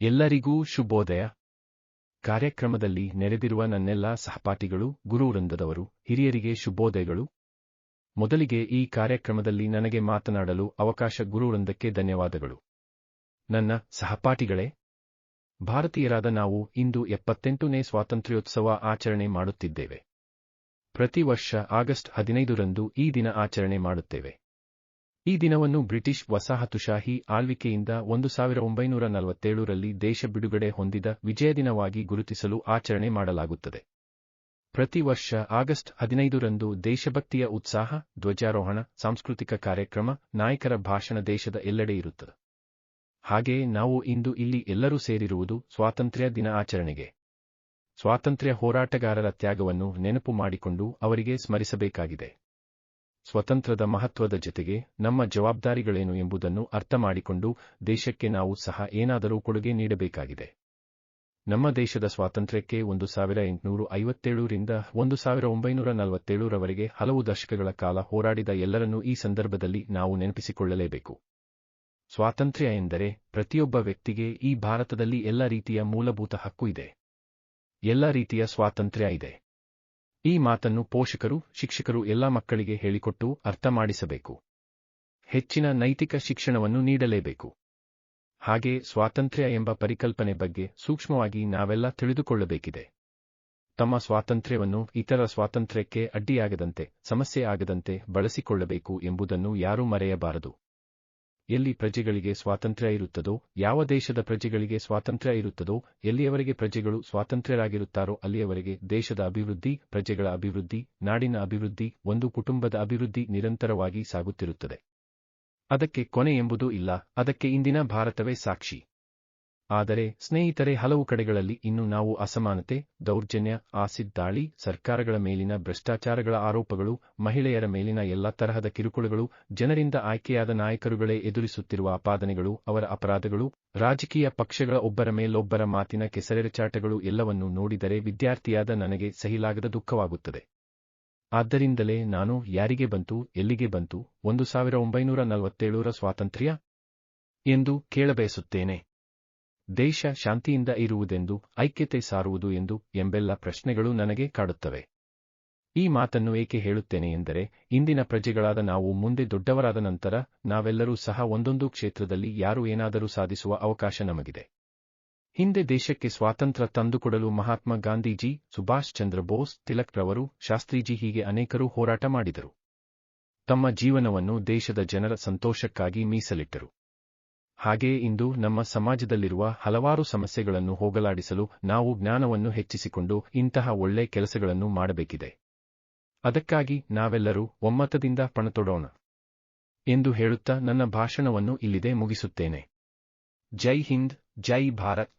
ಎಲ್ಲರಿಗೂ ಶುಭೋದಯ. ಕಾರ್ಯಕ್ರಮದಲ್ಲಿ ನೆರೆದಿರುವ ನನ್ನೆಲ್ಲ ಸಹಪಾಠಿಗಳು, ಗುರುವೃಂದದವರು, ಹಿರಿಯರಿಗೆ ಶುಭೋದಯಗಳು. ಮೊದಲಿಗೆ ಈ ಕಾರ್ಯಕ್ರಮದಲ್ಲಿ ನನಗೆ ಮಾತನಾಡಲು ಅವಕಾಶ ಗುರುವೃಂದಕ್ಕೆ ಧನ್ಯವಾದಗಳು. ನನ್ನ ಸಹಪಾಠಿಗಳೇ, ಭಾರತೀಯರಾದ ನಾವು ಇಂದು ಎಪ್ಪತ್ತೆಂಟನೇ ಸ್ವಾತಂತ್ರ್ಯೋತ್ಸವ ಆಚರಣೆ ಮಾಡುತ್ತಿದ್ದೇವೆ. ಪ್ರತಿ ವರ್ಷ ಆಗಸ್ಟ್ ಹದಿನೈದರಂದು ಈ ದಿನ ಆಚರಣೆ ಮಾಡುತ್ತೇವೆ. ಈ ದಿನವನ್ನು ಬ್ರಿಟಿಷ್ ವಸಾಹತುಶಾಹಿ ಆಳ್ವಿಕೆಯಿಂದ ಒಂದು ಸಾವಿರ ಒಂಬೈನೂರ ನಲವತ್ತೇಳರಲ್ಲಿ ದೇಶ ಬಿಡುಗಡೆ ಹೊಂದಿದ ವಿಜಯ ದಿನವಾಗಿ ಗುರುತಿಸಲು ಆಚರಣೆ ಮಾಡಲಾಗುತ್ತದೆ. ಪ್ರತಿ ವರ್ಷ ಆಗಸ್ಟ್ ಹದಿನೈದರಂದು ದೇಶಭಕ್ತಿಯ ಉತ್ಸಾಹ, ಧ್ವಜಾರೋಹಣ, ಸಾಂಸ್ಕೃತಿಕ ಕಾರ್ಯಕ್ರಮ, ನಾಯಕರ ಭಾಷಣ ದೇಶದ ಎಲ್ಲೆಡೆ ಇರುತ್ತದೆ. ಹಾಗೆಯೇ ನಾವು ಇಂದು ಇಲ್ಲಿ ಎಲ್ಲರೂ ಸೇರಿರುವುದು ಸ್ವಾತಂತ್ರ್ಯ ದಿನ ಆಚರಣೆಗೆ. ಸ್ವಾತಂತ್ರ್ಯ ಹೋರಾಟಗಾರರ ತ್ಯಾಗವನ್ನು ನೆನಪು ಮಾಡಿಕೊಂಡು ಅವರಿಗೆ ಸ್ಮರಿಸಬೇಕಾಗಿದೆ. ಸ್ವತಂತ್ರದ ಮಹತ್ವದ ಜತೆಗೆ ನಮ್ಮ ಜವಾಬ್ದಾರಿಗಳೇನು ಎಂಬುದನ್ನು ಅರ್ಥ ಮಾಡಿಕೊಂಡು ದೇಶಕ್ಕೆ ನಾವು ಸಹ ಏನಾದರೂ ಕೊಡುಗೆ ನೀಡಬೇಕಾಗಿದೆ. ನಮ್ಮ ದೇಶದ ಸ್ವಾತಂತ್ರ್ಯಕ್ಕೆ ಒಂದು ಸಾವಿರ ಎಂಟುನೂರು ಐವತ್ತೇಳರಿಂದ ಒಂದು ಸಾವಿರ ಒಂಬೈನೂರ ನಲವತ್ತೇಳರವರೆಗೆ ಹಲವು ದಶಕಗಳ ಕಾಲ ಹೋರಾಡಿದ ಎಲ್ಲರನ್ನೂ ಈ ಸಂದರ್ಭದಲ್ಲಿ ನಾವು ನೆನಪಿಸಿಕೊಳ್ಳಲೇಬೇಕು. ಸ್ವಾತಂತ್ರ್ಯ ಎಂದರೆ ಪ್ರತಿಯೊಬ್ಬ ವ್ಯಕ್ತಿಗೆ ಈ ಭಾರತದಲ್ಲಿ ಎಲ್ಲ ರೀತಿಯ ಮೂಲಭೂತ ಹಕ್ಕು ಇದೆ. ಎಲ್ಲ ರೀತಿಯ ಸ್ವಾತಂತ್ರ್ಯ ಇದೆ. ಈ ಮಾತನ್ನು ಪೋಷಕರು, ಶಿಕ್ಷಕರು ಎಲ್ಲ ಮಕ್ಕಳಿಗೆ ಹೇಳಿಕೊಟ್ಟು ಅರ್ಥ ಮಾಡಿಸಬೇಕು ಹೆಚ್ಚಿನ ನೈತಿಕ ಶಿಕ್ಷಣವನ್ನು ನೀಡಲೇಬೇಕು. ಹಾಗೆ ಸ್ವಾತಂತ್ರ್ಯ ಎಂಬ ಪರಿಕಲ್ಪನೆ ಬಗ್ಗೆ ಸೂಕ್ಷ್ಮವಾಗಿ ನಾವೆಲ್ಲ ತಿಳಿದುಕೊಳ್ಳಬೇಕಿದೆ. ತಮ್ಮ ಸ್ವಾತಂತ್ರ್ಯವನ್ನು ಇತರ ಸ್ವಾತಂತ್ರ್ಯಕ್ಕೆ ಅಡ್ಡಿಯಾಗದಂತೆ, ಸಮಸ್ಯೆ ಆಗದಂತೆ ಬಳಸಿಕೊಳ್ಳಬೇಕು ಎಂಬುದನ್ನು ಯಾರೂ ಮರೆಯಬಾರದು. ಎಲ್ಲಿ ಪ್ರಜೆಗಳಿಗೆ ಸ್ವಾತಂತ್ರ್ಯ ಇರುತ್ತದೋ, ಯಾವ ದೇಶದ ಪ್ರಜೆಗಳಿಗೆ ಸ್ವಾತಂತ್ರ್ಯ ಇರುತ್ತದೋ, ಎಲ್ಲಿಯವರೆಗೆ ಪ್ರಜೆಗಳು ಸ್ವಾತಂತ್ರ್ಯರಾಗಿರುತ್ತಾರೋ ಅಲ್ಲಿಯವರೆಗೆ ದೇಶದ ಅಭಿವೃದ್ಧಿ, ಪ್ರಜೆಗಳ ಅಭಿವೃದ್ಧಿ, ನಾಡಿನ ಅಭಿವೃದ್ಧಿ, ಒಂದು ಕುಟುಂಬದ ಅಭಿವೃದ್ಧಿ ನಿರಂತರವಾಗಿ ಸಾಗುತ್ತಿರುತ್ತದೆ. ಅದಕ್ಕೆ ಕೊನೆ ಎಂಬುದೂ ಇಲ್ಲ, ಅದಕ್ಕೆ ಇಂದಿನ ಭಾರತವೇ ಸಾಕ್ಷಿ. ಆದರೆ ಸ್ನೇಹಿತರೆ, ಹಲವು ಕಡೆಗಳಲ್ಲಿ ಇನ್ನು ನಾವು ಅಸಮಾನತೆ, ದೌರ್ಜನ್ಯ, ಆಸಿಡ್ ದಾಳಿ, ಸರ್ಕಾರಗಳ ಮೇಲಿನ ಭ್ರಷ್ಟಾಚಾರಗಳ ಆರೋಪಗಳು, ಮಹಿಳೆಯರ ಮೇಲಿನ ಎಲ್ಲ ತರಹದ ಕಿರುಕುಳಗಳು, ಜನರಿಂದ ಆಯ್ಕೆಯಾದ ನಾಯಕರುಗಳೇ ಎದುರಿಸುತ್ತಿರುವ ಆಪಾದನೆಗಳು, ಅವರ ಅಪರಾಧಗಳು, ರಾಜಕೀಯ ಪಕ್ಷಗಳ ಒಬ್ಬರ ಮೇಲೊಬ್ಬರ ಮಾತಿನ ಕೆಸರೆರಚಾಟಗಳು ಎಲ್ಲವನ್ನೂ ನೋಡಿದರೆ ವಿದ್ಯಾರ್ಥಿಯಾದ ನನಗೆ ಸಹಿಲಾಗದ ದುಃಖವಾಗುತ್ತದೆ. ಆದ್ದರಿಂದಲೇ ನಾನು ಯಾರಿಗೆ ಬಂತು, ಎಲ್ಲಿಗೆ ಬಂತು, ಒಂದು ಸಾವಿರ ಒಂಬೈನೂರ ನಲವತ್ತೇಳರ ಸ್ವಾತಂತ್ರ್ಯ? ಎಂದು ಕೇಳಬಯಸುತ್ತೇನೆ. ದೇಶ ಶಾಂತಿಯಿಂದ ಇರುವುದೆಂದು, ಐಕ್ಯತೆ ಸಾರುವುದು ಎಂದು ಎಂಬೆಲ್ಲ ಪ್ರಶ್ನೆಗಳು ನನಗೆ ಕಾಡುತ್ತವೆ. ಈ ಮಾತನ್ನು ಏಕೆ ಹೇಳುತ್ತೇನೆ ಎಂದರೆ, ಇಂದಿನ ಪ್ರಜೆಗಳಾದ ನಾವು ಮುಂದೆ ದೊಡ್ಡವರಾದ ನಂತರ ನಾವೆಲ್ಲರೂ ಸಹ ಒಂದೊಂದು ಕ್ಷೇತ್ರದಲ್ಲಿ ಯಾರು ಏನಾದರೂ ಸಾಧಿಸುವ ಅವಕಾಶ ನಮಗಿದೆ. ಹಿಂದೆ ದೇಶಕ್ಕೆ ಸ್ವಾತಂತ್ರ್ಯ ತಂದುಕೊಡಲು ಮಹಾತ್ಮ ಗಾಂಧೀಜಿ, ಸುಭಾಷ್ ಚಂದ್ರ ಬೋಸ್, ತಿಲಕ್ ರವರು, ಶಾಸ್ತ್ರೀಜಿ ಹೀಗೆ ಅನೇಕರು ಹೋರಾಟ ಮಾಡಿದರು. ತಮ್ಮ ಜೀವನವನ್ನು ದೇಶದ ಜನರ ಸಂತೋಷಕ್ಕಾಗಿ ಮೀಸಲಿಟ್ಟರು. ಹಾಗೆಯೇ ಇಂದು ನಮ್ಮ ಸಮಾಜದಲ್ಲಿರುವ ಹಲವಾರು ಸಮಸ್ಯೆಗಳನ್ನು ಹೋಗಲಾಡಿಸಲು ನಾವು ಜ್ಞಾನವನ್ನು ಹೆಚ್ಚಿಸಿಕೊಂಡು ಇಂತಹ ಒಳ್ಳೆ ಕೆಲಸಗಳನ್ನು ಮಾಡಬೇಕಿದೆ. ಅದಕ್ಕಾಗಿ ನಾವೆಲ್ಲರೂ ಒಮ್ಮತದಿಂದ ಪಣತೊಡೋಣ ಎಂದು ಹೇಳುತ್ತಾ ನನ್ನ ಭಾಷಣವನ್ನು ಇಲ್ಲಿದೆ ಮುಗಿಸುತ್ತೇನೆ. ಜೈ ಹಿಂದ್, ಜೈ ಭಾರತ್.